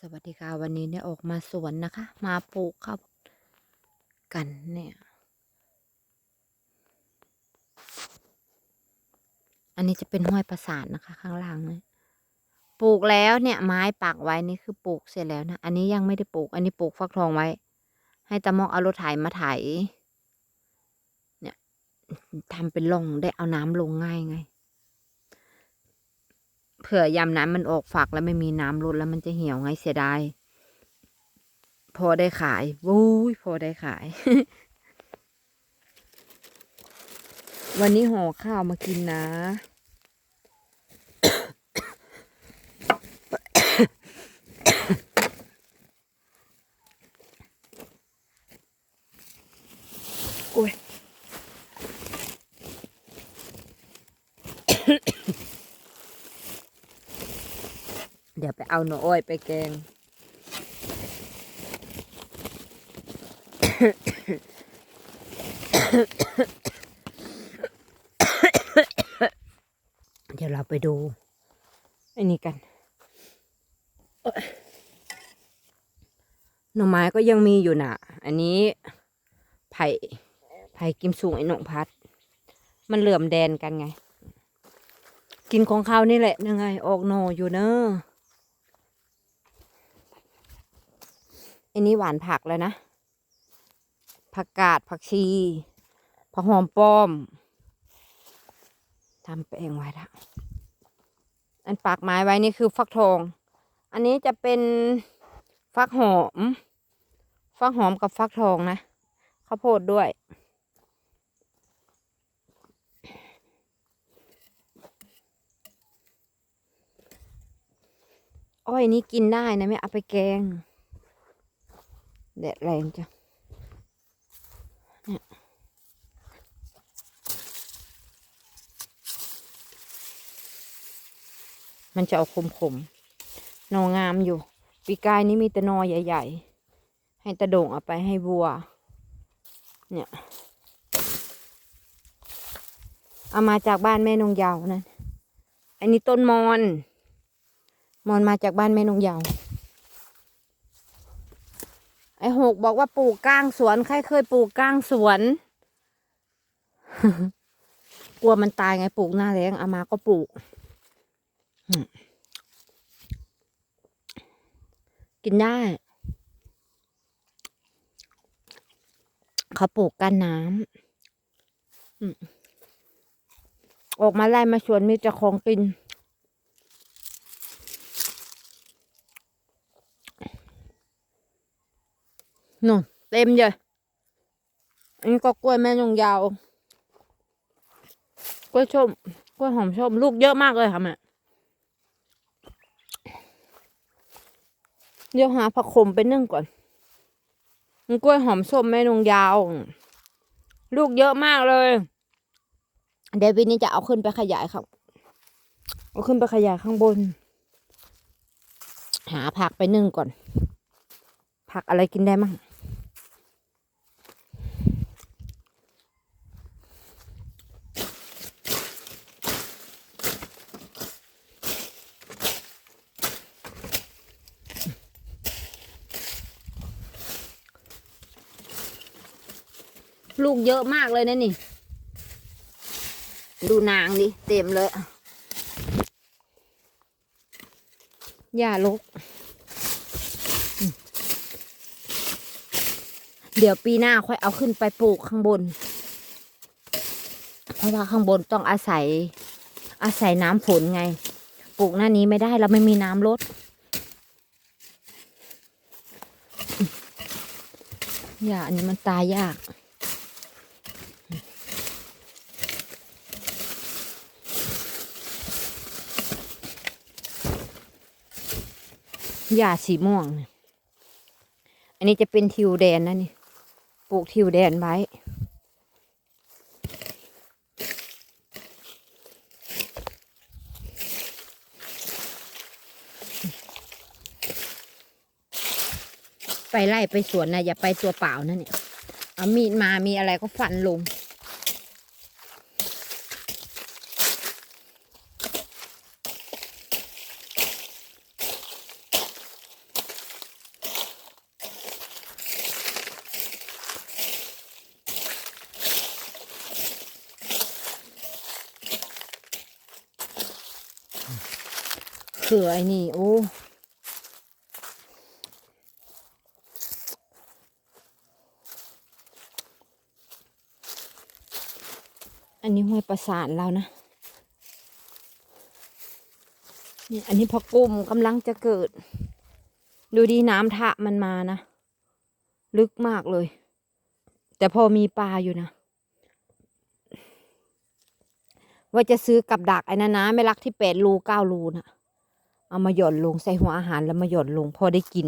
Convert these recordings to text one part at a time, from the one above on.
สวัสดีค่ะวันนี้เนี่ยออกมาสวนนะคะ มาปลูกข้าวกันเนี่ย อันนี้จะเป็นห้วยประสาทนะคะ ข้างล่างเนี่ยปลูกแล้วเนี่ยไม้ปักไว้นี่คือปลูกเสร็จแล้วนะอันนี้ยังไม่ได้ปลูก อันนี้ปลูกฟักทองไว้ ให้ตะมอกเอารถไถมาไถ เนี่ยทำเป็นร่องได้เอาน้ำลงง่ายไง เผื่อยามน้ำมันออกฝักแล้วไม่มีน้ำลดแล้วมันจะเหี่ยวไงเสียดายพอได้ขายวุ้ยพอได้ขาย วันนี้ห่อข้าวมากินนะ เดี๋ยวไปเอาหน่ออ้อยไปแกง เดี๋ยวเราไปดูอันนี้กันหน่อไม้ก็ยังมีอยู่นะอันนี้ไผ่ไผ่กิมสูงไอ้หนงพัด มันเหลื่อมแดนกันไง กินของเขานี่แหละยังไง ออกหน่ออยู่เนอะ อันนี้หวานผักแล้วนะ ผักกาดผักชี ผักหอมป้อมทำแปลงไว้ล้วอันปากไม้ไว้นี่คือฟักทอง อันนี้จะเป็นฟักหอม ฟักหอมกับฟักทองนะข้าวโพดด้วย อ้อยนี้กินได้นะไม่เอาไปแกง แดดแรงจ้ะเนี่ยมันจะเอาคมๆหนองามอยู่ ปีกายนี้มีแต่นอใหญ่ ๆ ให้ตะโด่งเอาไปให้วัว เนี่ยเอามาจากบ้านแม่นงยาวนั่นอันนี้ต้นมอน มอนมาจากบ้านแม่นงยาว ไอ้หกบอกว่าปลูกก้างสวน ใครเคยปลูกก้างสวน กลัวมันตายไงปลูกหน้าแรงเอามาก็ปลูก กินได้ เขาปลูกกันน้ำออกมาไล่มาชวนมีแต่ของกิน นู่นเต็มเลยอันนี้ก็กล้วยแม่ยงยาว กล้วยชมกล้วยหอมชมลูกเยอะมากเลยค่ะแม่เดี๋ยวหาผักขมไปนึ่งก่อนกล้วยหอมส้มแม่นงยาว ลูกเยอะมากเลย เดี๋ยววินนี้จะเอาขึ้นไปขยายครับ เอาขึ้นไปขยายข้างบน หาผักไปนึ่งก่อน ผักอะไรกินได้มั่ง ลูกเยอะมากเลยนะนี่ ดูนางดิเต็มเลยหญ้าลก เดี๋ยวปีหน้าค่อยเอาขึ้นไปปลูกข้างบน เพราะว่าข้างบนต้องอาศัย อาศัยน้ำฝนไง ปลูกหน้านี้ไม่ได้เราไม่มีน้ำลดอย่าอันนี้มันตายยาก หญ้าสีม่วงนะอันนี้จะเป็นทิวแดนนะนี่ ปลูกทิวแดนไว้ ไปไล่ไปสวนนะอย่าไปตัวเปล่านะเนี่ย เอามีดมามีอะไรก็ฟันลง เขือไอ้นี่ โอ้อันนี้ห้วยประสานเรานะนี่อันนี้พอกุ้มกำลังจะเกิด ดูดีน้ำทะมันมานะ ลึกมากเลย แต่พอมีปลาอยู่นะ ว่าจะซื้อกับดักไอ้นะนะไม่รักที่แปดรูเก้ารูนะ เอามาหย่อนลงใส่หัวอาหารแล้วมาหย่อนลงพอได้กิน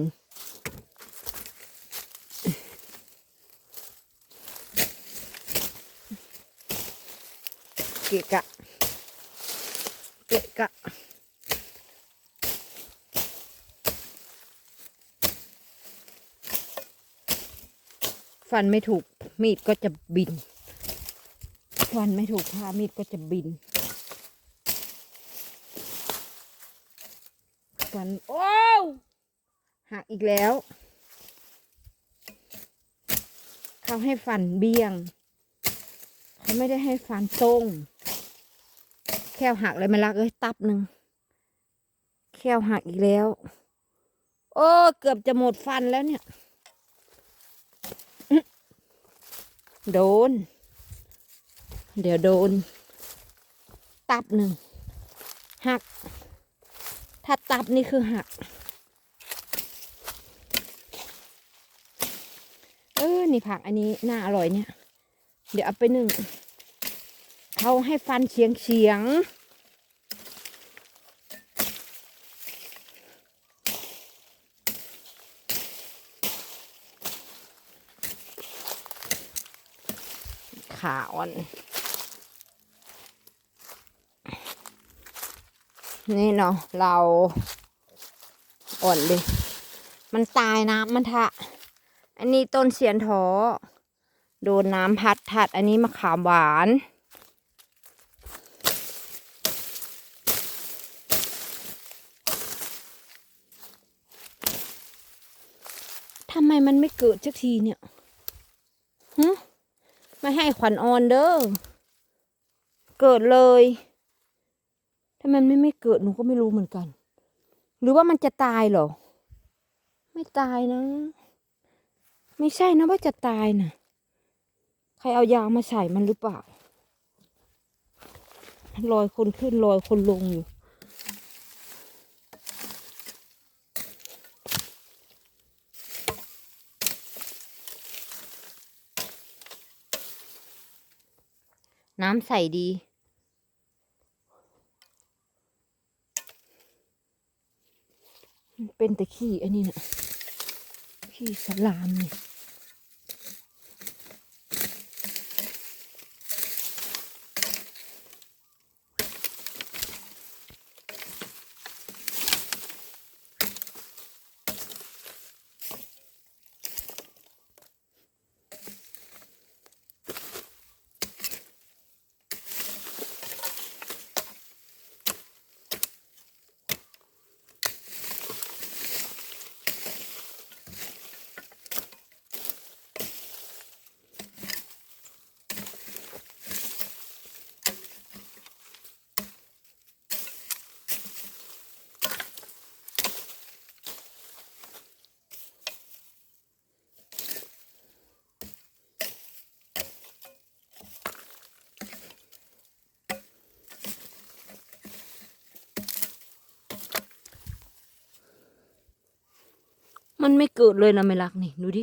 เกะกะ เกะกะฟันไม่ถูกมีดก็จะบิน ฟันไม่ถูกผ้ามีดก็จะบิน ฟัน โอ้วหักอีกแล้วเขาให้ฟันเบี้ยงเขาไม่ได้ให้ฟันตรง แค่หักเลยไม่รักเอ้ยตับหนึ่งแค่หักอีกแล้ว โอ้เกือบจะหมดฟันแล้วเนี่ย โดน เดี๋ยวโดน ตับหนึ่งหัก ถ้าตับนี่คือหัก เออ นี่ผักอันนี้น่าอร่อยเนี่ย เดี๋ยวเอาไปหนึ่ง เขาให้ฟันเฉียงเฉียงขาอ่อน นี่เนาะเราอ่อนเลยมันตายน้ำมันทะ อันนี้ต้นเสียนทอโดนน้ำพัดทัด อันนี้มะขามหวาน ทำไมมันไม่เกิดสักทีเนี่ยฮะไม่ให้ขวัญอ่อนเด้อ เกิดเลย มมันไม่ไม่เกิดหนูก็ไม่รู้เหมือนกัน หรือว่ามันจะตายเหรอ ไม่ตายนะ ไม่ใช่นะว่าจะตายนะใครเอายามาใส่มันหรือเปล่าลอยคนขึ้นลอยคนลงอยู่น้ำใสดี มัน เป็นแต่ขี้อันนี้นะขี้สลามเนี่ย มันไม่เกิดเลยนะไม่รักนี่ ดูดิ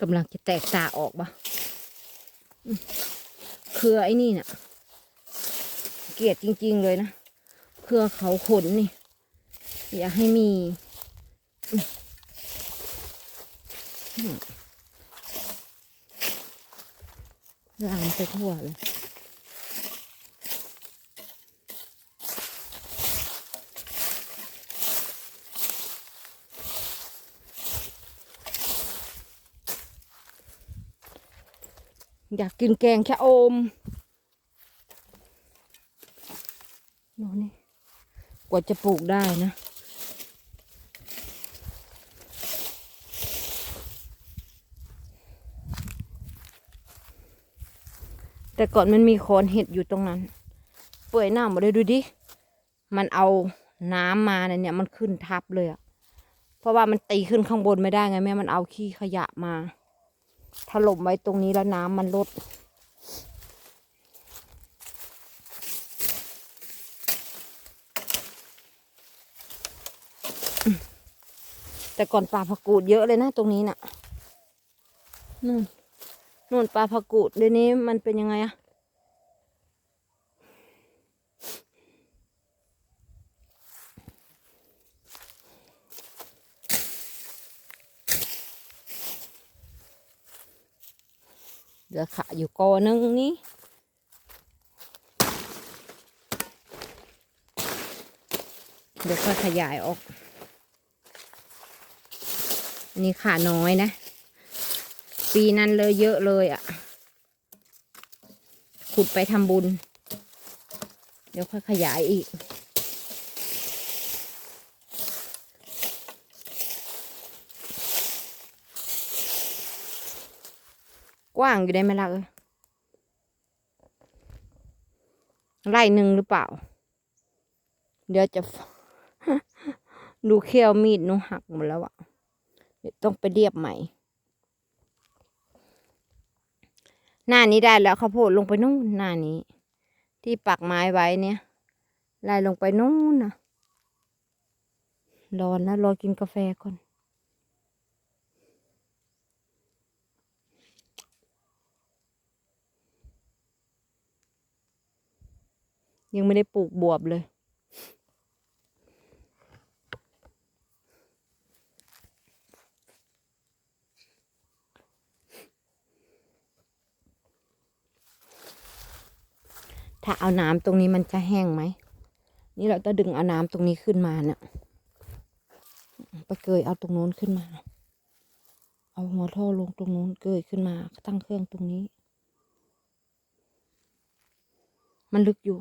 กำลังจะแตกตาออกปะเครือไอ้นี่น่ะ เกลียดจริง ๆ เลยนะ เครือเขาขนนี่ อย่าให้มีลามไปทั่วเลย อยากกินแกงแค่อมนอนนี่กว่าจะปลูกได้นะ แต่ก่อนมันมีโคนเห็ดอยู่ตรงนั้น เปื่อยหน้าหมดเลยดูดิ มันเอาน้ำมาเนี่ยมันขึ้นทับเลยอะเพราะว่ามันตีขึ้นข้างบนไม่ได้ไงแม่ มันเอาขี้ขยะมา ถล่มไว้ตรงนี้แล้วน้ำมันลด แต่ก่อนปลาผักกูดเยอะเลยนะตรงนี้น่ะนู่นนู่นปลาผักกูดเดี๋ยวนี้มันเป็นยังไงอะ ลือขาอยู่กอนึงนี้เดี๋ยวค่อยขยายออกอันนี้ขาน้อยนะ ปีนั้นเลยเยอะเลยอะ่ะ ขุดไปทำบุญ เดี๋ยวค่อยขยายอีก กว้างอยู่ได้ไหมล่ะเอ้ยไร่หนึ่งหรือเปล่า เดี๋ยวจะ ดูเขี้ยวมีดนูหักหมดแล้วอะเดี๋ยวต้องไปเรียบใหม่ หน้านี้ได้แล้วข้าวโพดลงไปนู่นหน้านี้ ที่ปักไม้ไว้เนี่ยไล่ลงไปนู่นนะร้อนแล้วรอกินกาแฟก่อน ยังไม่ได้ปลูกบวบเลย ถ้าเอาน้ำตรงนี้มันจะแห้งไหม นี่เราต้องดึงเอาน้ำตรงนี้ขึ้นมาเนี่ยไปเกยเอาตรงโน้นขึ้นมา เอาหัวท่อลงตรงโน้นเกยขึ้นมาตั้งเครื่องตรงนี้ มันลึกอยู่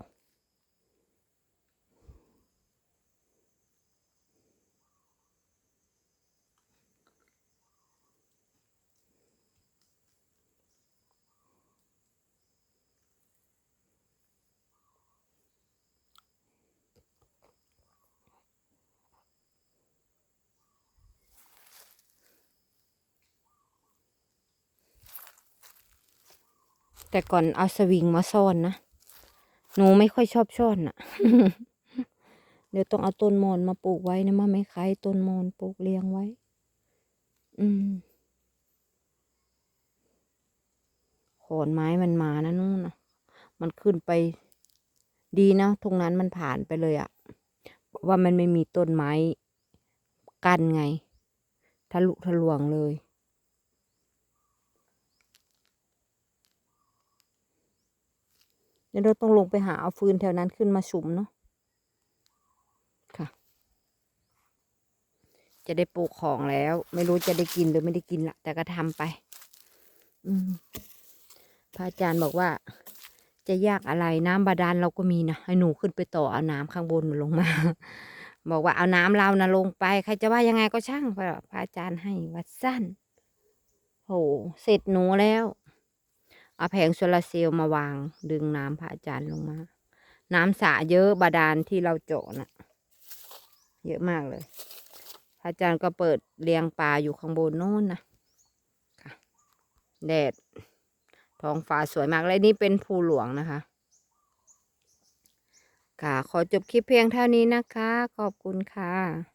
แต่ก่อนเอาสวิงมาซ่อนนะ หนูไม่ค่อยชอบซ่อนน่ะเดี๋ยวต้องเอาต้นมอนมาปลูกไว้นะมาไม่คล้ายต้นมอนปลูกเลี้ยงไว้ อืมขอนไม้มันมานะนู่นนะมันขึ้นไปดีนะตรงนั้นมันผ่านไปเลยอะเพราะว่ามันไม่มีต้นไม้กั้นไง ทะลุทะลวงเลย ดี๋ยวเราต้องลงไปหาเอาฟืนแถวนั้นขึ้นมาสุมเนาะค่ะ จะได้ปลูกของแล้ว ไม่รู้จะได้กินหรือไม่ได้กินละแต่ก็ทำไป อืมพระอาจารย์บอกว่า จะยากอะไรน้ำบาดาลเราก็มีนะให้หนูขึ้นไปต่อเอาน้ำข้างบนมันลงมา บอกว่าเอาน้ำเรานะลงไปใครจะว่ายังไงก็ช่างพระอาจารย์ให้วัดสั้นโหเสร็จหนูแล้ว เอาแผงโซลาร์เซลล์มาวาง ดึงน้ำพระอาจารย์ลงมา น้ำสะเยอะบาดาลที่เราเจาะน่ะ เยอะมากเลย พระอาจารย์ก็เปิดเลี้ยงปลาอยู่ข้างบนโน้นนะค่ะ แดดท้องฟ้าสวยมากและนี่เป็นภูหลวงนะคะค่ะขอจบคลิปเพียงเท่านี้นะคะ ขอบคุณค่ะ